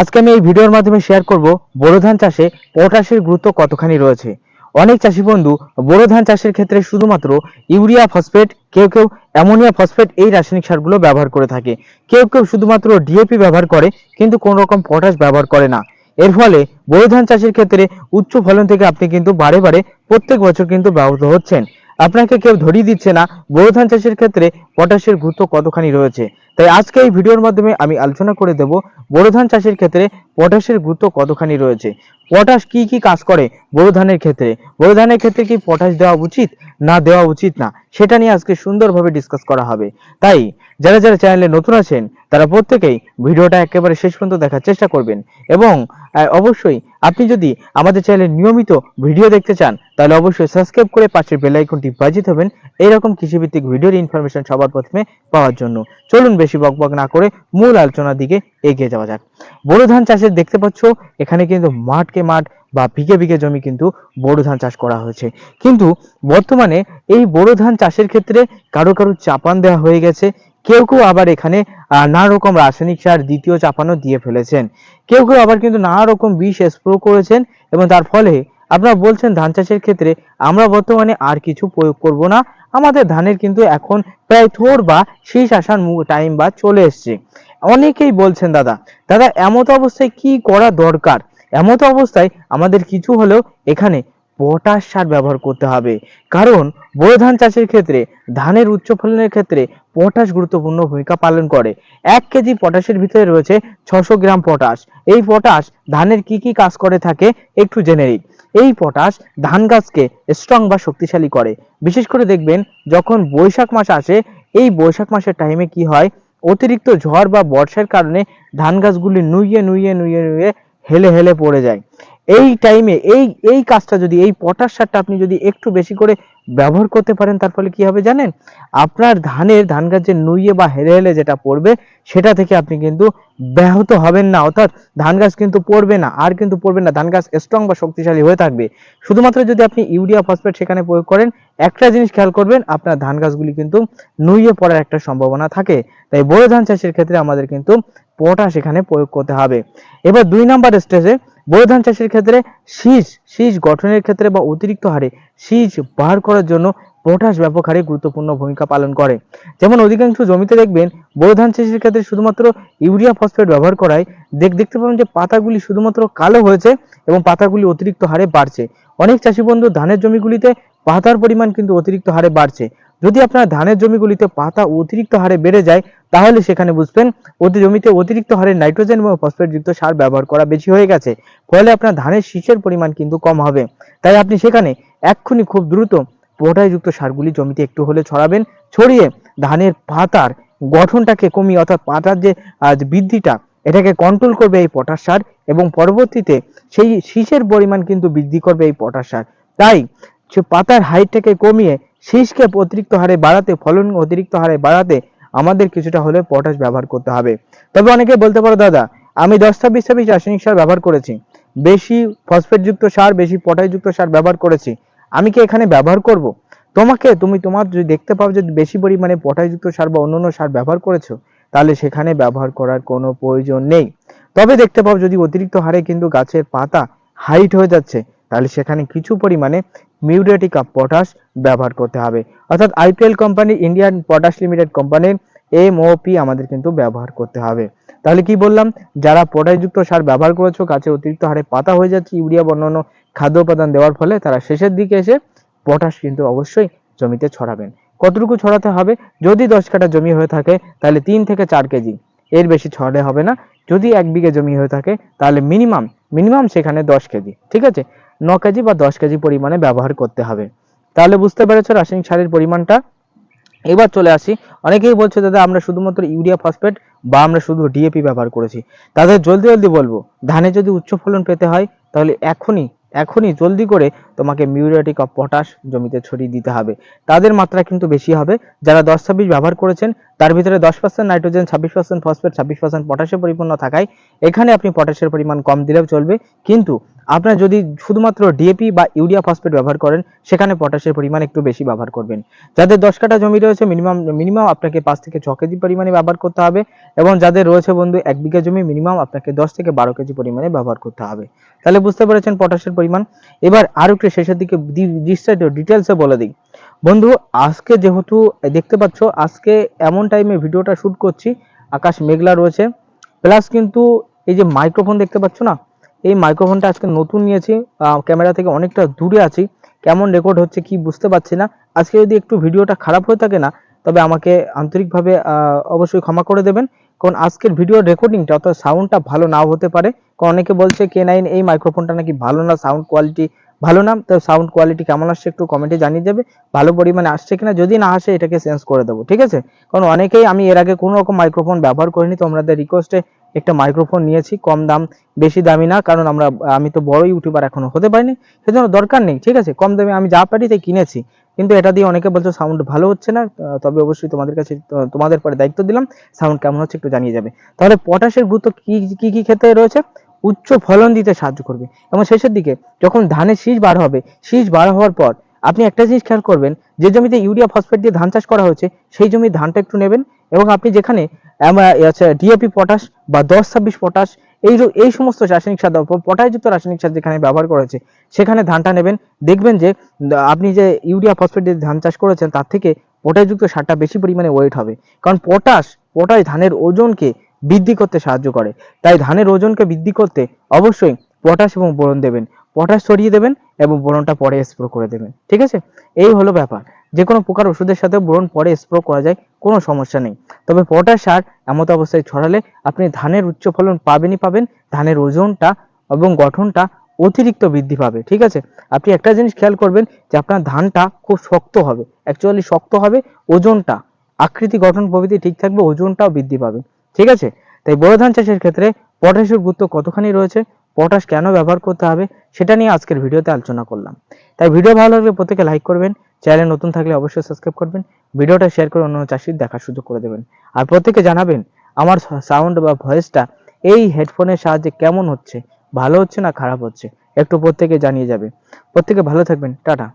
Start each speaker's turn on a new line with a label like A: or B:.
A: আজকে আমি এই ভিডিওর মাধ্যমে শেয়ার করব বোরো ধান চাষে পটাশের গুরুত্ব কতখানি রয়েছে। অনেক চাষি বন্ধু বোরো ধান চাষের ক্ষেত্রে শুধুমাত্র ইউরিয়া ফসফেট কেউ কেউ অ্যামোনিয়া ফসফেট এই রাসায়নিক সারগুলো ব্যবহার করে থাকে। কেউ কেউ শুধুমাত্র ডিএপি ব্যবহার করে, কিন্তু কোনো রকম পটাশ ব্যবহার করে না। এর ফলে বোরো ধান চাষের ক্ষেত্রে উচ্চ ফলন থেকে আপনি কিন্তু বারে বারে প্রত্যেক বছর কিন্তু ব্যাহত হচ্ছেন। আপনাকে কেউ ধরিয়ে দিচ্ছে না। বোরো ধান চাষের ক্ষেত্রে পটাশের গুরুত্ব কতখানি রয়েছে? তাই আজকে এই ভিডিওর মাধ্যমে আমি আলোচনা করে দেব বোরো ধান চাষের ক্ষেত্রে পটাশের গুরুত্ব কতখানি রয়েছে? পটাশ কি কি কাজ করে বোরো ধানের ক্ষেত্রে? বোরো ধানের ক্ষেত্রে কি পটাশ দেওয়া উচিত না দেওয়া উচিত না? সেটা নিয়ে আজকে সুন্দরভাবে ডিসকাস করা হবে। তাই যারা যারা চ্যানেলে নতুন আছেন, তারা প্রত্যেকেই ভিডিওটা একেবারে শেষ পর্যন্ত দেখার চেষ্টা করবেন এবং অবশ্যই আপনি যদি আমাদের চ্যানেলে নিয়মিত ভিডিও দেখতে চান, তাহলে অবশ্যই সাবস্ক্রাইব করে পাশের বেল আইকনটি বাজিয়ে দেবেন। এইরকম কৃষিভিত্তিক ভিডিওর ইনফরমেশন সবার প্রথমে পাওয়ার জন্য। চলুন বেশি বকবক না করে মূল আলোচনার দিকে এগিয়ে যাওয়া যাক। বোরো ধান চাষের দেখতে পাচ্ছ, এখানে কিন্তু মাঠকে মাঠ বা বিঘে বিঘে জমি কিন্তু বোরো ধান চাষ করা হয়েছে। কিন্তু বর্তমানে এই বোরো ধান চাষের ক্ষেত্রে কারও কারও চাপান দেওয়া হয়ে গেছে কেউ কেউ আবার এখানে নানা রকম রাসায়নিক সার দ্বিতীয় চাপানো দিয়ে ফেলেছেন। কেউ কেউ আবার কিন্তু নানা রকম বিষ স্প্রে করেছেন এবং তার ফলে আপনারা বলছেন ধান চাষের ক্ষেত্রে আমরা বর্তমানে আর কিছু প্রয়োগ করব না। আমাদের ধানের কিন্তু এখন প্রায় থোর বা শীষ আসার টাইম বা চলে এসছে। অনেকেই বলছেন, দাদা দাদা, এমত অবস্থায় কি করা দরকার? এমত অবস্থায় আমাদের কিছু হলেও এখানে পটাশ সার ব্যবহার করতে হবে। কারণ, বোরো ধান চাষের ক্ষেত্রে, ধানের উচ্চ ফলনের ক্ষেত্রে পটাশ গুরুত্বপূর্ণ ভূমিকা পালন করে। এক কেজি পটাশের ভিতরে রয়েছে ছশো গ্রাম পটাশ। এই পটাশ ধানের কি কি কাজ করে থাকে একটু জেনে নিই। এই পটাশ ধান গাছকে স্ট্রং বা শক্তিশালী করে। বিশেষ করে দেখবেন যখন বৈশাখ মাস আসে, এই বৈশাখ মাসের টাইমে কি হয়? অতিরিক্ত ঝড় বা বর্ষার কারণে ধান গাছগুলি নুইয়ে নুইয়ে নুইয়ে নুইয়ে হেলে হেলে পড়ে যায়। এই টাইমে এই এই কাজটা যদি, এই পটাশ সারটা আপনি যদি একটু বেশি করে ব্যবহার করতে পারেন, তার ফলে কি হবে জানেন? আপনার ধানের, ধান গাছ যে নুইয়ে বা হেলে হেলে যেটা পড়বে, সেটা থেকে আপনি কিন্তু ব্যাহত হবেন না। অর্থাৎ ধান গাছ কিন্তু পড়বে না, আর কিন্তু পড়বে না। ধান গাছ স্ট্রং বা শক্তিশালী হয়ে থাকবে। শুধুমাত্র যদি আপনি ইউরিয়া ফসফেট সেখানে প্রয়োগ করেন, একটা জিনিস খেয়াল করবেন, আপনার ধান গাছগুলি কিন্তু নুইয়ে পড়ার একটা সম্ভাবনা থাকে। তাই বোরো ধান চাষের ক্ষেত্রে আমাদের কিন্তু পটাশ এখানে প্রয়োগ করতে হবে। এবার দুই নাম্বার স্টেজে বোরো ধান চাষের ক্ষেত্রে শীষ শীষ গঠনের ক্ষেত্রে বা অতিরিক্ত হারে শীষ বার করার জন্য পটাশ ব্যাপক হারে গুরুত্বপূর্ণ ভূমিকা পালন করে। যেমন অধিকাংশ জমিতে দেখবেন বোরো ধান চাষের ক্ষেত্রে শুধুমাত্র ইউরিয়া ফসফেট ব্যবহার করায় দেখ, দেখতে পাবেন যে পাতাগুলি শুধুমাত্র কালো হয়েছে এবং পাতাগুলি অতিরিক্ত হারে বাড়ছে। অনেক চাষি বন্ধু ধানের জমিগুলিতে পাতার পরিমাণ কিন্তু অতিরিক্ত হারে বাড়ছে। যদি আপনার ধানের জমিগুলিতে পাতা অতিরিক্ত হারে বেড়ে যায়, তাহলে সেখানে বুঝবেন অতি জমিতে অতিরিক্ত হারে নাইট্রোজেন এবং ফসফেট যুক্ত সার ব্যবহার করা বেশি হয়ে গেছে। ফলে আপনার ধানের শীষের পরিমাণ কিন্তু কম হবে। তাই আপনি সেখানে এক্ষুনি খুব দ্রুত পটাশযুক্ত সারগুলি জমিতে একটু হলে ছড়াবেন, ছড়িয়ে ধানের পাতার গঠনটাকে কমিয়ে অর্থাৎ পাতার যে যে বৃদ্ধিটা, এটাকে কন্ট্রোল করবে এই পটাশ সার এবং পরবর্তীতে সেই শীষের পরিমাণ কিন্তু বৃদ্ধি করবে এই পটাশ সার। তাই সে পাতার হাইটটাকে কমিয়ে শীষকে অতিরিক্ত হারে বাড়াতে ফলন অতিরিক্ত হারে বাড়াতে আমাদের কিছুটা হলে পটাশ ব্যবহার করতে হবে। তবে অনেকে বলতে পারো, দাদা, আমি দশ ছাব্বিশ ছাব্বিশ রাসায়নিক সার ব্যবহার করেছি। বেশি ফসফেটযুক্ত সার, বেশি পটাশযুক্ত সার ব্যবহার করেছি। আমি কি এখানে ব্যবহার করব? তোমাকে, তুমি তোমার যদি দেখতে পাও যে বেশি পরিমাণে পটাশযুক্ত সার বা অন্যান্য সার ব্যবহার করেছ, তাহলে সেখানে ব্যবহার করার কোনো প্রয়োজন নেই। তবে দেখতে পাও যদি অতিরিক্ত হারে কিন্তু গাছের পাতা হাইট হয়ে যাচ্ছে তাহলে সেখানে কিছু পরিমাণে মিউরেটিকা পটাশ ব্যবহার করতে হবে। অর্থাৎ IPL company, Indian potash limited কোম্পানির এমওপি আমাদের কিন্তু ব্যবহার করতে হবে। তাহলে কি বললাম? যারা পটাশযুক্ত সার ব্যবহার করেছ গাছে অতিরিক্ত হারে পাতা হয়ে যাচ্ছে, ইউরিয়া বা অন্যান্য খাদ্য উপাদান দেওয়ার ফলে তারা শেষের দিকে এসে পটাশ কিন্তু অবশ্যই জমিতে ছড়াবেন। কতটুকু ছড়াতে হবে? যদি দশ কাঠা জমি হয়ে থাকে, তাহলে তিন থেকে চার কেজি। এর বেশি ছড়ালে হবে না। যদি এক বিঘে জমি হয়ে থাকে, তাহলে মিনিমাম মিনিমাম সেখানে দশ কেজি। ঠিক আছে? ন কেজি বা দশ কেজি পরিমাণে ব্যবহার করতে হবে। তাহলে বুঝতে পেরেছ রাসায়নিক সারের পরিমাণটা? এবার চলে আসি। অনেকেই বলছে, দাদা, আমরা শুধুমাত্র ইউরিয়া ফসফেট বা আমরা শুধু ডিএপি ব্যবহার করেছি। তাদের জলদি জলদি বলব, ধানে যদি উচ্চ ফলন পেতে হয়, তাহলে এখনই এখনই জলদি করে তোমাকে মিউরিয়াটিক অফ পটাশ জমিতে ছড়িয়ে দিতে হবে। তাদের মাত্রা কিন্তু বেশি হবে। যারা দশ ছাব্বিশ ব্যবহার করেছেন, তার ভিতরে দশ পার্সেন্ট নাইট্রোজেন, ছাব্বিশ পার্সেন্ট ফসফেট, ছাব্বিশ পার্সেন্ট পটাশে পরিপূর্ণ থাকায় এখানে আপনি পটাশের পরিমাণ কম দিলেও চলবে। কিন্তু আপনারা যদি শুধুমাত্র ডিএপি বা ইউরিয়া ফসফেট ব্যবহার করেন, সেখানে পটাশের পরিমাণ একটু বেশি ব্যবহার করবেন। যাদের দশ কাঠা জমি রয়েছে মিনিমাম মিনিমাম আপনাকে পাঁচ থেকে ছ কেজি পরিমাণে ব্যবহার করতে হবে এবং যাদের রয়েছে বন্ধু এক বিঘা জমি মিনিমাম আপনাকে দশ থেকে বারো কেজি পরিমাণে ব্যবহার করতে হবে। তাহলে বুঝতে পেরেছেন পটাশের পরিমাণ। এবার আরও একটু শেষের দিকে বিস্তারিত ডিটেলসে বলে দিই। বন্ধু, আজকে যেহেতু দেখতে পাচ্ছ, আজকে এমন টাইমে ভিডিওটা শুট করছি। আকাশ মেঘলা রয়েছে। প্লাস কিন্তু এই যে মাইক্রোফোন দেখতে পাচ্ছ না এই মাইক্রোফোনটা আজকে নতুন নিয়েছি। ক্যামেরা থেকে অনেকটা দূরে আছি। কেমন রেকর্ড হচ্ছে কি বুঝতে পারছি না। আজকে যদি একটু ভিডিওটা খারাপ হয়ে থাকে না, তবে আমাকে আন্তরিকভাবে অবশ্যই ক্ষমা করে দেবেন। কারণ আজকের ভিডিও রেকর্ডিংটা অর্থাৎ সাউন্ডটা ভালো নাও হতে পারে। কারণ অনেকে বলছে, কে নাইন এই মাইক্রোফোনটা নাকি ভালো না সাউন্ড কোয়ালিটি ভালো না? তো সাউন্ড কোয়ালিটি কেমন আসছে একটু কমেন্টে জানিয়ে দেবে। ভালো পরিমাণে আসছে কিনা, যদি না আসে, এটাকে চেঞ্জ করে দেবো, ঠিক আছে? কারণ অনেকেই আমি এর আগে কোনো রকম মাইক্রোফোন ব্যবহার করিনি তোমাদের রিকোয়েস্টে একটা মাইক্রোফোন নিয়েছি, কম দাম, বেশি দামি না, কারণ আমরা, আমি তো বড় ইউটিউবার এখনও হতে পারিনি, সেজন্য দরকার নেই, ঠিক আছে? কম দামে, আমি যা পারি তাই কিনেছি, কিন্তু এটা দিয়ে অনেকে বলছো সাউন্ড ভালো হচ্ছে না তবে অবশ্যই তোমাদের কাছে তোমাদের পরে দায়িত্ব দিলাম সাউন্ড কেমন হচ্ছে একটু জানিয়ে যাবে। তাহলে পটাশের গুরুত্ব কি কি কি ক্ষেত্রে রয়েছে? উচ্চ ফলন দিতে সাহায্য করবে, এবং শেষের দিকে যখন ধানের শীষ বার হবে, শীষ বার হওয়ার পর আপনি একটা জিনিস খেয়াল করবেন, যে জমিতে ইউরিয়া ফসফেট দিয়ে ধান চাষ করা হয়েছে, সেই জমির ধানটা একটু নেবেন এবং আপনি যেখানে ডিএপি পটাশ বা দশ ছাব্বিশ পটাশ এই এই সমস্ত রাসায়নিক সার পটাশযুক্ত রাসায়নিক সার যেখানে ব্যবহার করেছে সেখানে ধানটা নেবেন। দেখবেন যে আপনি যে ইউরিয়া ফসফেট দিয়ে ধান চাষ করেছেন, তার থেকে পটাশযুক্ত সারটা বেশি পরিমাণে ওয়েট হবে। কারণ পটাশ পটাশ ধানের ওজনকে বৃদ্ধি করতে সাহায্য করে। তাই ধানের ওজনকে বৃদ্ধি করতে অবশ্যই পটাশ এবং বোরন দেবেন। পটাশ ছড়িয়ে দেবেন এবং বোরনটা পরে স্প্রো করে দেবেন, ঠিক আছে? এই হলো ব্যাপার। যে কোনো প্রকার ওষুধের সাথে বোরন পরে স্প্রো করা যায়, কোনো সমস্যা নেই। তবে পটাশ সার এমত অবস্থায় ছড়ালে আপনি ধানের উচ্চ ফলন পাবেনই পাবেন, ধানের ওজনটা এবং গঠনটা অতিরিক্ত বৃদ্ধি পাবে, ঠিক আছে? আপনি একটা জিনিস খেয়াল করবেন যে আপনার ধানটা খুব শক্ত হবে অ্যাকচুয়ালি শক্ত হবে, ওজনটা, আকৃতি গঠন প্রভৃতি ঠিক থাকবে, ওজনটাও বৃদ্ধি পাবে, ঠিক আছে? তাই বোরো ধান চাষের ক্ষেত্রে পটাশের গুরুত্ব কতখানি রয়েছে? পটাশ কেন ব্যবহার করতে হবে সেটা নিয়ে আজকের ভিডিওতে আলোচনা করলাম। তাই ভিডিও ভালো লাগলে প্রত্যেকে লাইক করবেন চ্যানেল নতুন থাকলে অবশ্যই সাবস্ক্রাইব করবেন, ভিডিওটা শেয়ার করে অন্য চাষির দেখার সুযোগ করে দেবেন। আর প্রত্যেকে জানাবেন, আমার সাউন্ড বা ভয়েসটা এই হেডফোনের সাহায্যে কেমন হচ্ছে, ভালো হচ্ছে না খারাপ হচ্ছে, একটু প্রত্যেকে জানিয়ে যাবে। প্রত্যেকে ভালো থাকবেন, টাটা।